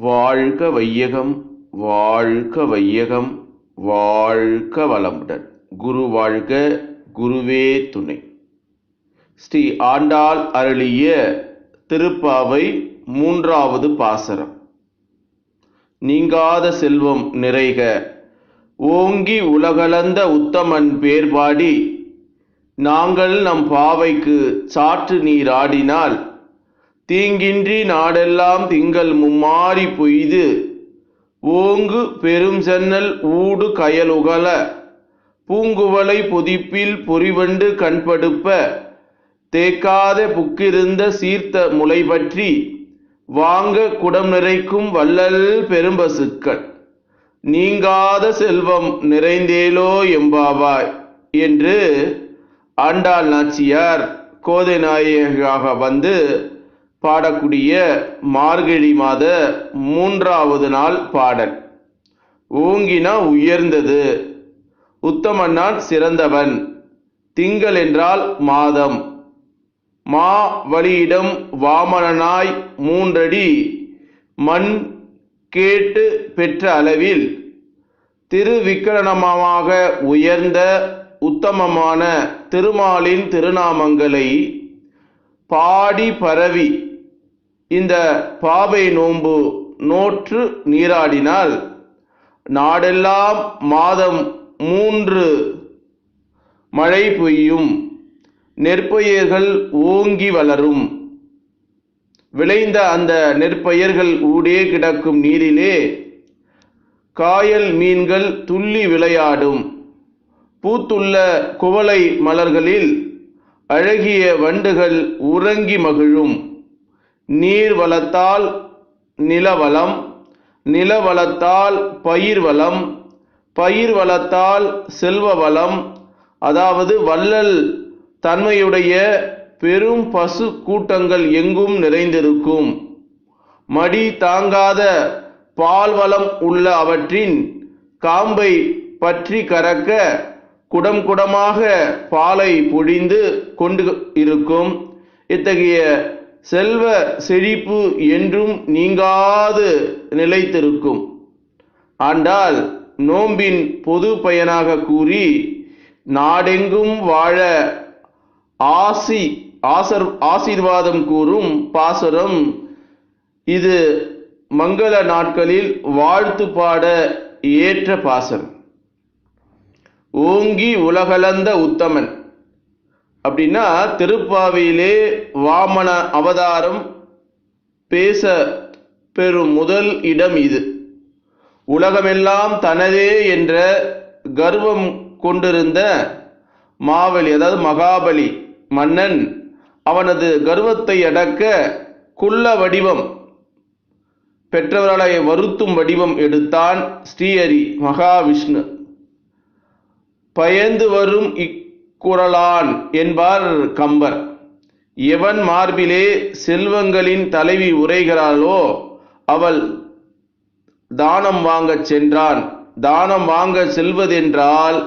வாழ்க வையகம் வாழ்க வையகம் வாழ்க வளமுடன். குரு வாழ்க குருவே துணை. ஸ்ரீ ஆண்டாள் அருளிய திருப்பாவை மூன்றாவது பாசரம். நீங்காத செல்வம் நிறைக ஓங்கி உலகளந்த உத்தமன் பேர்பாடி நாங்கள் நம் பாவைக்கு சாற்று நீராடினால் தீங்கின்றி நாடெல்லாம் திங்கள் மும்மாறி பொய்து. ஓங்கு பெரும் சென்னல் ஊடு கயலுகல. பூங்குவலை பொதிப்பில் பொறிவண்டு கண்படுப்ப. தேக்காத புக்கிருந்த சீர்த்த முளை பற்றி வாங்க குடம் நிறைக்கும் வள்ளல் பெரும்பசுக்கள். நீங்காத செல்வம் நிறைந்தேலோ எம்பாவாய் என்று ஆண்டாள் நாச்சியார் கோதை நாயகியாக வந்து பாடக்கூடிய மார்கழி மாத மூன்றாவது நாள் பாடல். ஓங்கினா உயர்ந்தது. உத்தமன்னான் சிறந்தவன். திங்கள் என்றால் மாதம். மா வழியிடம் வாமனனாய் மூன்றடி. மண் கேட்டு பெற்ற அளவில். திருவிக்கிரணமாக உயர்ந்த உத்தமமான திருமாலின் திருநாமங்களை பாடி பரவி இந்த பாவை நோன்பு நோற்று நீராடினால் நாடெல்லாம் மாதம் மூன்று மழை பெய்யும். நெற்பயிர்கள் ஓங்கி வளரும். விளைந்த அந்த நெற்பயிர்கள் ஊடே கிடக்கும் நீரிலே காயல் மீன்கள் துள்ளி விளையாடும். பூத்துள்ள குவளை மலர்களில் அழகிய வண்டுகள் உறங்கி மகிழும். நீர் வளத்தால் நிலவளம் நிலவளத்தால் பயிர் வளம் பயிர் வளத்தால் செல்வ வளம் அதாவது வள்ளல் தன்மையுடைய பெரும் பசு கூட்டங்கள் எங்கும் நிறைந்திருக்கும். மடி தாங்காத பால்வளம் உள்ள அவற்றின் காம்பை பற்றி கறக்க குடம் குடமாக பாலை பொழிந்து கொண்டு இருக்கும். இத்தகைய செல்வ செழிப்பு என்றும் நீங்காது நிலைத்திருக்கும். ஆண்டால் நோம்பின் பொது பயனாக கூறி நாடெங்கும் வாழ ஆசி ஆசர் ஆசீர்வாதம் கூறும் பாசுரம். இது மங்கள நாட்களில் வாழ்த்து பாட ஏற்ற பாசம் ஓங்கி உலகளந்த உத்தமன். அப்படின்னா திருப்பாவையிலே வாமன அவதாரம் பேச பெறும் முதல் இடம் இது. உலகமெல்லாம் தனதே என்ற கர்வம் கொண்டிருந்த மாவலி அதாவது மகாபலி மன்னன் அவனது கர்வத்தை அடக்க குள்ள வடிவம் பெற்றவர்களை வருத்தும் வடிவம் எடுத்தான் ஸ்ரீஹரி மகாவிஷ்ணு. பயந்து வரும் இக் குரலான் என்பார் கம்பர். எவன் மார்பிலே செல்வங்களின் தலைவி உரைகிறாளோ அவள் தானம் வாங்கச் சென்றான். தானம் வாங்க செல்வதென்றால்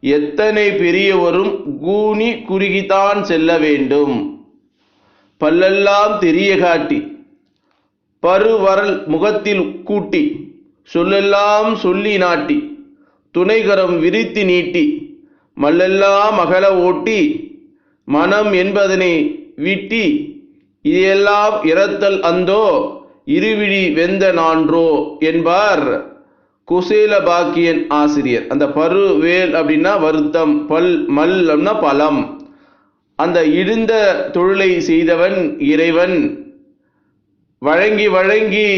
எத்தனை பெரியவரும் கூனி குறுகித்தான் செல்ல வேண்டும். பல்லெல்லாம் தெரிய காட்டி பருவரல் முகத்தில் கூட்டி சொல்லெல்லாம் சொல்லி நாட்டி துணைகரம் விரித்து நீட்டி மல்லெல்லாம் மகள ஓட்டி மனம் என்பதனை விட்டி இதையெல்லாம் இறத்தல் அந்தோ இருவிழி வெந்த நான்றோ என்பார். குசேல பாக்கியன் ஆசிரியர். அந்த பரு வேல் அப்படின்னா வருத்தம் பல் மல் அப்படின்னா பலம் அந்த இழுந்த தொழிலை செய்தவன் இறைவன். வழங்கி வழங்கி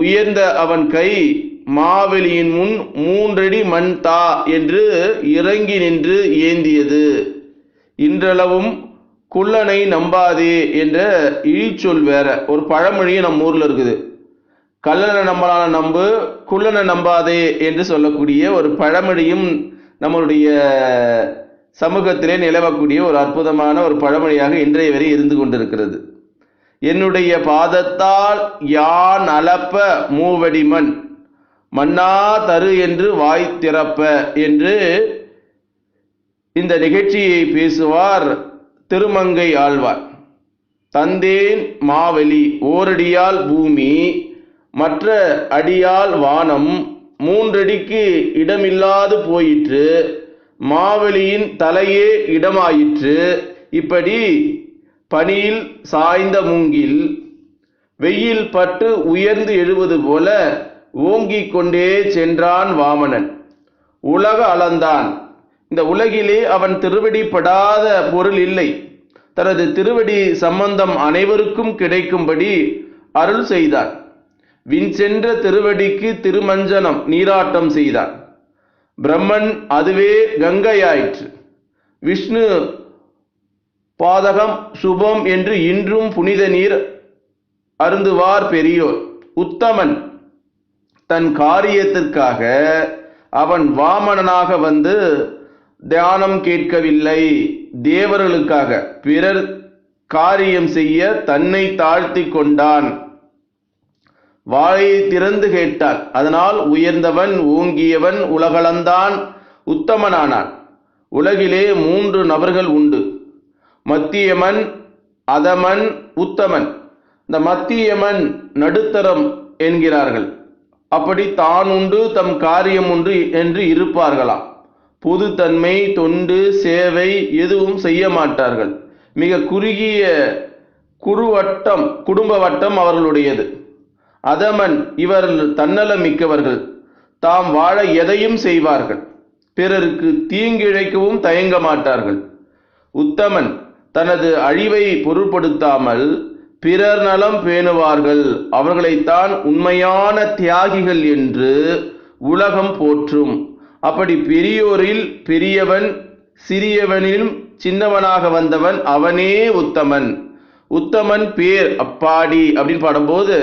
உயர்ந்த அவன் கை மாவெளியின் முன் மூன்றடி மண் தா என்று இறங்கி நின்று ஏந்தியது. இன்றளவும் குள்ளனை நம்பாதே என்ற இழிச்சொல் வேற. ஒரு பழமொழியும் நம்ம ஊர்ல இருக்குது. கல்லனை நம்பலான நம்பு குள்ளனை நம்பாதே என்று சொல்லக்கூடிய ஒரு பழமொழியும் நம்மளுடைய சமூகத்திலே நிலவக்கூடிய ஒரு அற்புதமான ஒரு பழமொழியாக இன்றைய வரை இருந்து கொண்டிருக்கிறது. என்னுடைய பாதத்தால் யான் அலப்ப மூவடிமன் மன்னா தரு என்று வாய் திறப்ப என்று இந்த நிகழ்ச்சியை பேசுவார் திருமங்கை ஆழ்வார். தந்தேன் மாவெளி ஓரடியால் பூமி மற்ற அடியால் வானம் மூன்றடிக்கு இடமில்லாது போயிற்று மாவெளியின் தலையே இடமாயிற்று. இப்படி பனியில் சாய்ந்த மூங்கில் வெயில் பட்டு உயர்ந்து எழுவது போல ஓங்கிக் கொண்டே சென்றான் வாமனன். உலக அளந்தான். இந்த உலகிலே அவன் திருவடி படாத பொருள் இல்லை. தனது திருவடி சம்பந்தம் அனைவருக்கும் கிடைக்கும்படி அருள் செய்தான். வின் சென்ற திருவடிக்கு திருமஞ்சனம் நீராட்டம் செய்தான். பிரம்மன் அதுவே கங்கையாயிற்று. விஷ்ணு பாதகம் சுபம் என்று இன்றும் புனித நீர் அருந்துவார் பெரியோர். உத்தமன். தன் காரியத்திற்காக அவன் வாமனனாக வந்து தியானம் கேட்கவில்லை. தேவர்களுக்காக பிறர் காரியம் செய்ய தன்னை தாழ்த்தி கொண்டான். வாழையை திறந்து கேட்டான் அதனால் உயர்ந்தவன் ஓங்கியவன் உலகளந்தான் உத்தமனானான். உலகிலே மூன்று நபர்கள் உண்டு. மத்தியமன் அதமன் உத்தமன். இந்த மத்தியமன் நடுத்தரம் என்கிறார்கள். அப்படி தான் உண்டு தம் காரியம் உண்டு என்று இருப்பார்களாம். பொதுத்தன்மை தொண்டு சேவை எதுவும் செய்ய மாட்டார்கள். மிக குறுகிய குறுவட்டம் குடும்ப வட்டம் அவர்களுடையது. அதமன் இவர்கள் தன்னலம் மிக்கவர்கள். தாம் வாழ எதையும் செய்வார்கள். பிறருக்கு தீங்கிழைக்கவும் தயங்க மாட்டார்கள். உத்தமன் தனது அழிவை பொருட்படுத்தாமல் பிறர் நலம் பேணுவார்கள். அவர்களைத்தான் உண்மையான தியாகிகள் என்று உலகம் போற்றும். அப்படி பெரியோரில் பெரியவன் சிறியவனிலும் சின்னவனாக வந்தவன் அவனே உத்தமன். உத்தமன் பேர் அப்பாடி அப்படின்னு பாடும்போது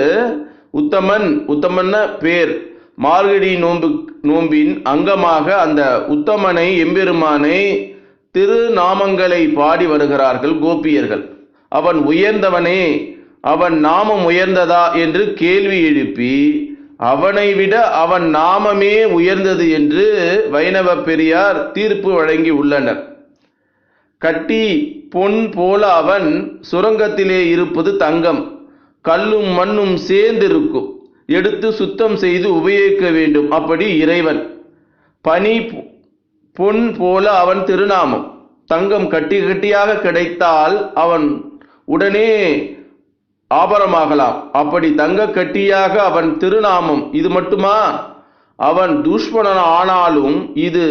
உத்தமன் உத்தமன்ன பேர். மார்கழி நோன்பு நோம்பின் அங்கமாக அந்த உத்தமனை எம்பெருமானை திருநாமங்களை பாடி வருகிறார்கள் கோபியர்கள். அவன் உயர்ந்தவனே அவன் நாமம் உயர்ந்ததா என்று கேள்வி எழுப்பி அவனை விட அவன் நாமமே உயர்ந்தது என்று வைணவ பெரியார் தீர்ப்பு வழங்கி உள்ளனர். கட்டி பொன் போல அவன் சுரங்கத்திலே இருப்பது தங்கம் கல்லும் மண்ணும் சேர்ந்திருக்கும். எடுத்து சுத்தம் செய்து உபயோகிக்க வேண்டும் அப்படி இறைவன். பனி பொன் போல அவன் திருநாமம் தங்கம் கட்டி கட்டியாக கிடைத்தால் அவன் உடனே ஆபரமாகலாம். அப்படி தங்க கட்டியாக அவன் திருநாமம் இது மட்டுமா? அவன் துஷ்மணன் ஆனாலும் இது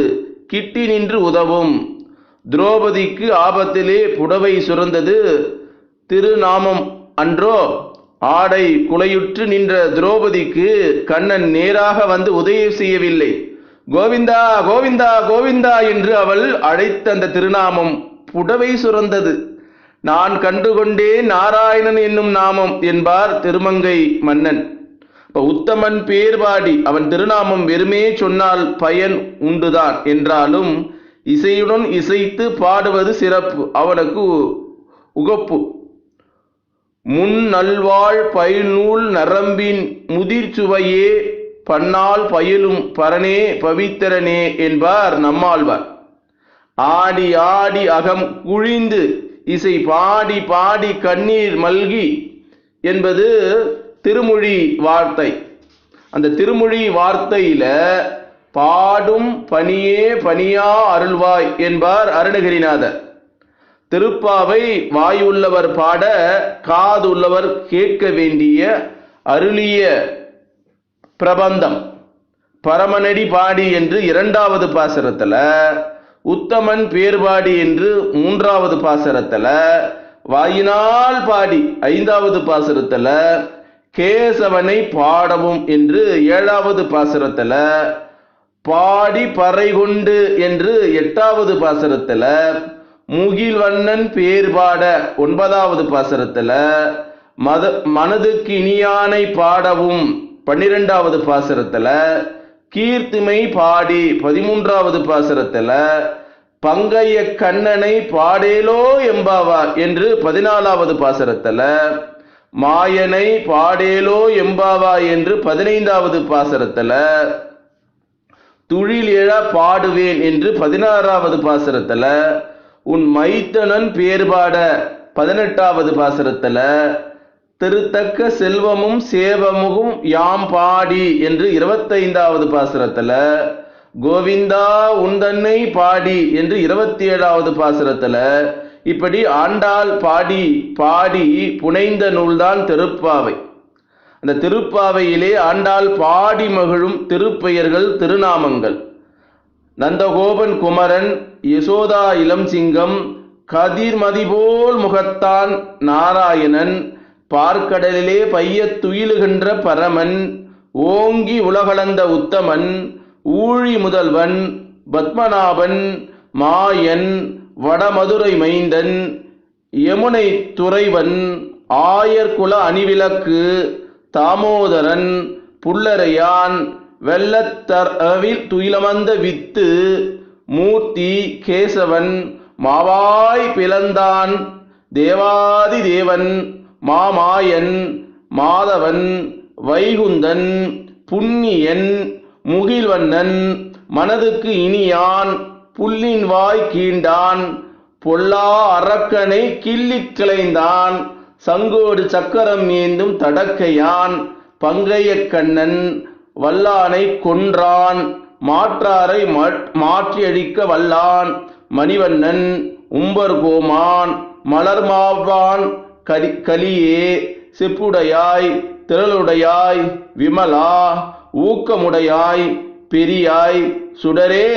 கிட்டி நின்று உதவும். துரோபதிக்கு ஆபத்திலே புடவை சுரந்தது. திருநாமம் அன்றோ? ஆடை குலையுற்று நின்ற திரௌபதிக்கு கண்ணன் நேராக வந்து உதவி செய்யவில்லை. கோவிந்தா கோவிந்தா கோவிந்தா என்று அவள் அழைத்த அந்த திருநாமம் புடவை சுரந்தது. நான் கண்டுகொண்டேன் நாராயணன் என்னும் நாமம் என்பார் திருமங்கை மன்னன். உத்தமன் பேர் பாடி அவன் திருநாமம் வெறுமே சொன்னால் பயன் உண்டுதான் என்றாலும் இசையுடன் இசைத்து பாடுவது சிறப்பு அவனுக்கு உகப்பு. முன் நல்வாழ் பயில்நூல் நரம்பின் முதிர் சுவையே பன்னால் பயிலும் பரனே பவித்திரனே என்பார் நம்மாழ்வார். ஆடி ஆடி அகம் குழிந்து இசை பாடி பாடி கண்ணீர் மல்கி என்பது திருமொழி வார்த்தை. அந்த திருமொழி வார்த்தையில பாடும் பனியே பனியா அருள்வாய் என்பார் அருணகிரிநாதர். திருப்பாவை வாயுள்ளவர் பாட காது உள்ளவர் கேட்க வேண்டிய அருளிய பிரபந்தம். பரமனடி பாடி என்று இரண்டாவது பாசுரத்தில் உத்தமன் பேர்பாடி என்று மூன்றாவது பாசரத்தில் வாயினால் பாடி ஐந்தாவது பாசரத்தில் கேசவனை பாடவும் என்று ஏழாவது பாசரத்தில் பாடி பறை கொண்டு என்று எட்டாவது பாசரத்தில் முகில்வண்ணன் பேர் பாட ஒன்பதாவது பாசரத்தில் மத மனதுக்கு இனியானை பாடவும் பன்னிரெண்டாவது பாசரத்தில் கீர்த்திமை பாடி. பதிமூன்றாவது பாசரத்துல பங்கைய கண்ணனை பாடேலோ எம்பாவார் என்று பதினாலாவது பாசரத்துல மாயனை பாடேலோ எம்பாவா என்று பதினைந்தாவது பாசரத்துல துழில் எழ பாடுவேன் என்று பதினாறாவது பாசரத்துல உன் மைத்தனன் பேர்பாட பதினெட்டாவது பாசரத்துல திருத்தக்க செல்வமும் சேவமுகும் யாம் பாடி என்று இருபத்தைந்தாவது பாசுரத்துல கோவிந்தா உந்தன்னை பாடி என்று இருபத்தி ஏழாவது பாசுரத்துல இப்படி ஆண்டாள் பாடி பாடி புனைந்த நூல்தான் திருப்பாவை. அந்த திருப்பாவையிலே ஆண்டாள் பாடி மகிழும் திருப்பெயர்கள் திருநாமங்கள். நந்தகோபன் குமரன் யசோதா இளம் சிங்கம் கதிர்மதி போல் முகத்தான் நாராயணன் பார்க்கடலிலே பையத் துயிலுகின்ற பரமன் ஓங்கி உலகளந்த உத்தமன் ஊழி முதல்வன் பத்மநாபன் மாயன் வடமதுரை மைந்தன் யமுனை துறைவன் ஆயர்குல அணிவிளக்கு தாமோதரன் புல்லரையான் வெள்ளத்தரவில் துயிலமந்த வித்து மூர்த்தி கேசவன் மாவாய் பிளந்தான் தேவாதி தேவன் மாமாயன் மாதவன் வைகுந்தன் புண்ணியன் முகில்வண்ணன் மனதுக்கு இனியான் புல்லின் வாய் கீண்டான் பொல்லா அரக்கனை கிள்ளிக் கிளைந்தான் சங்கோடு சக்கரம் ஏந்தும் தடக்கையான் பங்கைய கண்ணன் வல்லானை கொன்றான் மாற்றாரை மாற்றியழிக்க வல்லான் மணிவண்ணன் உம்பர்கோமான் மலர்மாவான் கலி கலியே செப்புடையாய் திரளுடையாய் விமலா ஊக்கமுடையாய் பெரியாய் சுடரே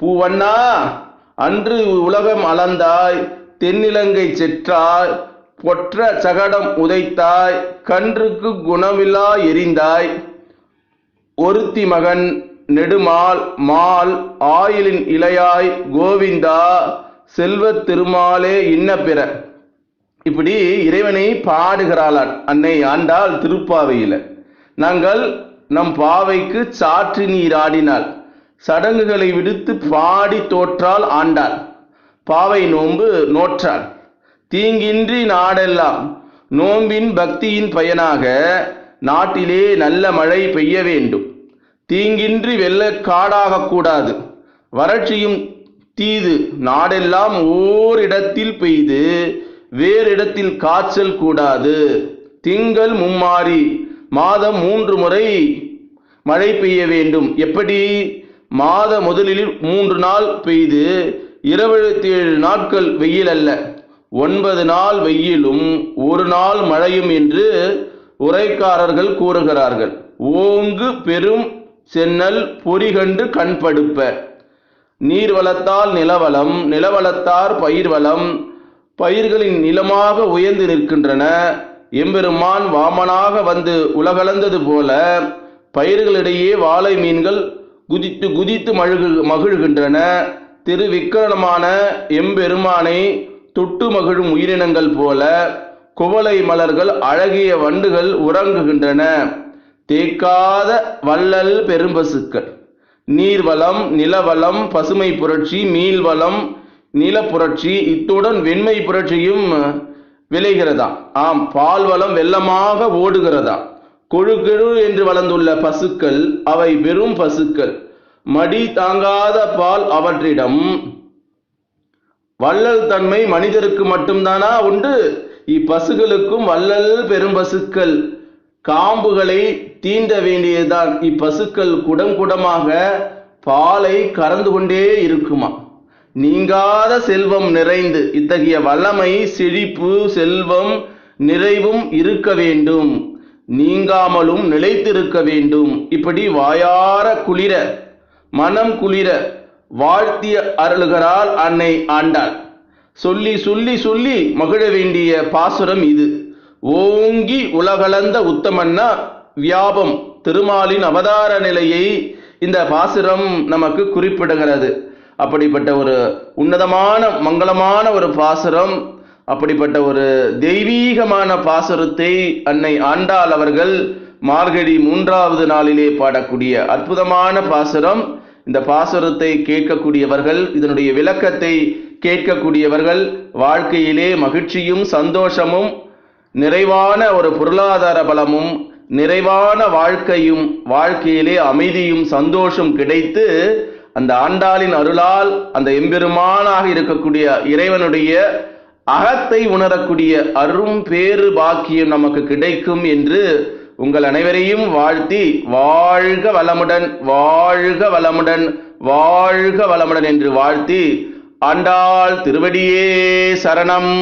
பூவண்ணா அன்று உலகம் அளந்தாய் தென்னிலங்கை செற்றாய் பொற்ற சகடம் உதைத்தாய் கன்றுக்கு குணமில்லா எரிந்தாய். ஒருத்தி மகன் நெடுமால் மால் ஆயிலின் இளையாய் கோவிந்தா செல்வத் திருமாலே இன்ன பிற. இப்படி இறைவனை பாடுகிறாளான். அன்னை ஆண்டாள் திருப்பாவையில். நாங்கள் நம் பாவைக்கு சாற்று நீர் ஆடினாள் சடங்குகளை விடுத்து பாடி தோற்றால் ஆண்டாள். பாவை நோன்பு நோற்றாள். தீங்கின்றி நாடெல்லாம் நோம்பின் பக்தியின் பயனாக நாட்டிலே நல்ல மழை பெய்ய வேண்டும். தீங்கின்றி வெள்ள காடாகக்கூடாது வறட்சியும் தீது நாடெல்லாம் ஓரிடத்தில் பெய்து வேறிடத்தில் காய்ச்சல் கூடாது. திங்கள் மும்மாறி மாதம் மூன்று முறை மழை பெய்ய வேண்டும். எப்படி? மாத முதலில் மூன்று நாள் பெய்து இருபத்தி ஏழு நாட்கள் வெயில் அல்ல. ஒன்பது நாள் வெயிலும் ஒரு நாள் மழையும் என்று உரைக்காரர்கள் கூறுகிறார்கள். ஓங்கு பெரும் சென்னல் பொறிகண்டு கண்படுப்ப நீர் வளத்தால் நிலவளம் நிலவளத்தார் பயிர்வளம் பயிர்களின் நிலமாக உயர்ந்து நிற்கின்றன. எம்பெருமான் வாமனாக வந்து உலகளந்தது போல பயிர்களிடையே வாழை மீன்கள் குதித்து குதித்து மழுகு மகிழ்கின்றன. திருவிக்கிரணமான எம்பெருமானை தொட்டு மகிழும் உயிரினங்கள் போல குவளை மலர்கள் அழகிய வண்டுகள் உறங்குகின்றன. தேக்காத வள்ளல் பெரும்பசுக்கள். நீர்வளம் நிலவளம் பசுமை புரட்சி மீள்வளம் நில புரட்சி இத்துடன் வெண்மை புரட்சியும் விளைகிறதா? ஆம் பால்வளம் வெள்ளமாக ஓடுகிறதா? கொழு கெழு என்று வளர்ந்துள்ள பசுக்கள் அவை வெறும் பசுக்கள். மடி தாங்காத பால் அவற்றிடம். வள்ளல் தன்மை மனிதருக்கு மட்டும்தானா உண்டு? இப்பசுகளுக்கும் வள்ளல் பெரும் பசுக்கள். காம்புகளை தீண்ட வேண்டியதுதான். இப்பசுக்கள் குடம் குடமாக பாலை கறந்து கொண்டே இருக்குமா? நீங்காத செல்வம் நிறைந்து இத்தகைய வல்லமை செழிப்பு செல்வம் நிறைவும் இருக்க வேண்டும். நீங்காமலும் நிலைத்திருக்க வேண்டும். இப்படி வாயார குளிர மனம் குளிர வாழ்த்திய அருள்கிறாள் அன்னை ஆண்டாள். சொல்லி சொல்லி சொல்லி மகிழ வேண்டிய பாசுரம் இது. ஓங்கி உலகளந்த உத்தமன்னா வியாபம் திருமாலின் அவதார நிலையை இந்த பாசுரம் நமக்கு குறிப்பிடுகிறது. அப்படிப்பட்ட ஒரு உன்னதமான மங்களமான ஒரு பாசுரம் அப்படிப்பட்ட ஒரு தெய்வீகமான பாசுரத்தை அன்னை ஆண்டாள் அவர்கள் மார்கழி மூன்றாவது நாளிலே பாடக்கூடிய அற்புதமான பாசுரம். இந்த பாசுரத்தை கேட்கக்கூடியவர்கள் இதனுடைய விளக்கத்தை கேட்கக்கூடியவர்கள் வாழ்க்கையிலே மகிழ்ச்சியும் சந்தோஷமும் நிறைவான ஒரு பொருளாதார பலமும் நிறைவான வாழ்க்கையும் வாழ்க்கையிலே அமைதியும் சந்தோஷம் கிடைத்து அந்த ஆண்டாளின் அருளால் அந்த எம்பெருமானாக இருக்கக்கூடிய இறைவனுடைய அகத்தை உணரக்கூடிய அரும் பேறு பாக்கியம் நமக்கு கிடைக்கும் என்று உங்கள் அனைவரையும் வாழ்த்தி வாழ்க வளமுடன் வாழ்க வளமுடன் வாழ்க வளமுடன் என்று வாழ்த்தி ஆண்டாள் திருவடியே சரணம்.